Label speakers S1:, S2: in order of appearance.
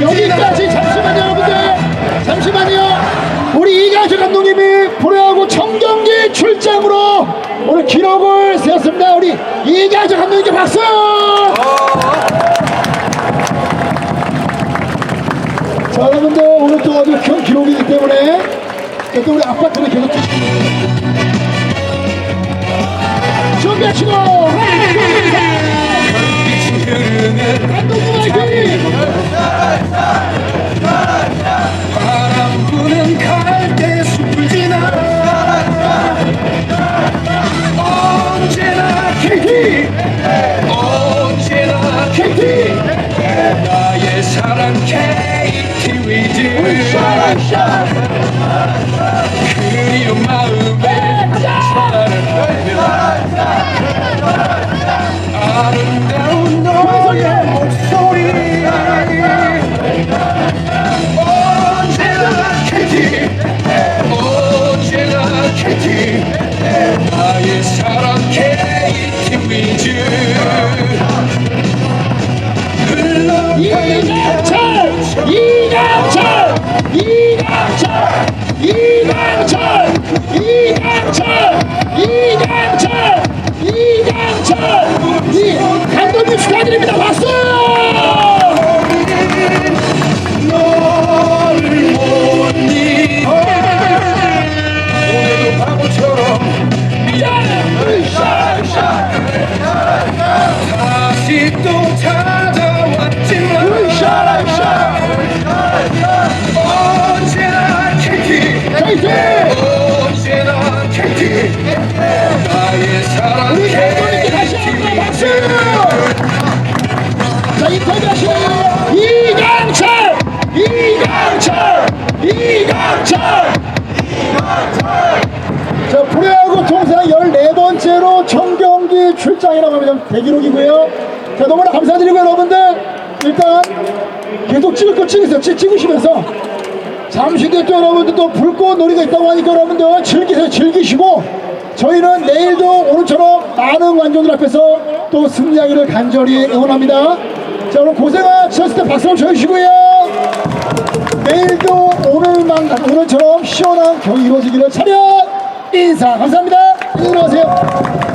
S1: 여기까지 잠시만요 여러분들. 잠시만요. 우리 이강철 감독님이 불회하고 청경기 출장으로 오늘 기록을 세웠습니다. 우리 이강철 감독님께 박수! 자 여러분들 오늘 또 아주 큰 기록이기 때문에 또 우리 아파트를 계속 주시니다 준비하시고 감독님 화이팅!
S2: 바람 부는 갈대 숲을 지나 언제나 KT 언제나 KT 나의 사랑 KT 위즈 KT 위즈
S1: 이강철! 이강철! 이강철! 이강철! 축하드립니다. 박수! 찾아왔지만
S2: 언제나 KT! 언제나 KT 나의 사랑 우
S1: 이강철! 자, 프로야구 통산 14번째로 청경기 출장이라고 합니다. 대기록이고요. 자, 너무나 감사드리고 여러분들 일단 계속 찍을 거 찍으세요. 찍, 찍으시면서 잠시 뒤에 또 여러분들 또 불꽃 놀이가 있다고 하니까 여러분들 즐기세요. 즐기시고 저희는 내일도 오늘처럼 많은 관중들 앞에서 또 승리하기를 간절히 응원합니다. 자, 오늘 고생하셨을 때 박수 한번 쳐주시고요. 내일도 오늘만 오늘처럼 시원한 경기 이루어지기를 차렷 인사 감사합니다. 안녕히 가세요.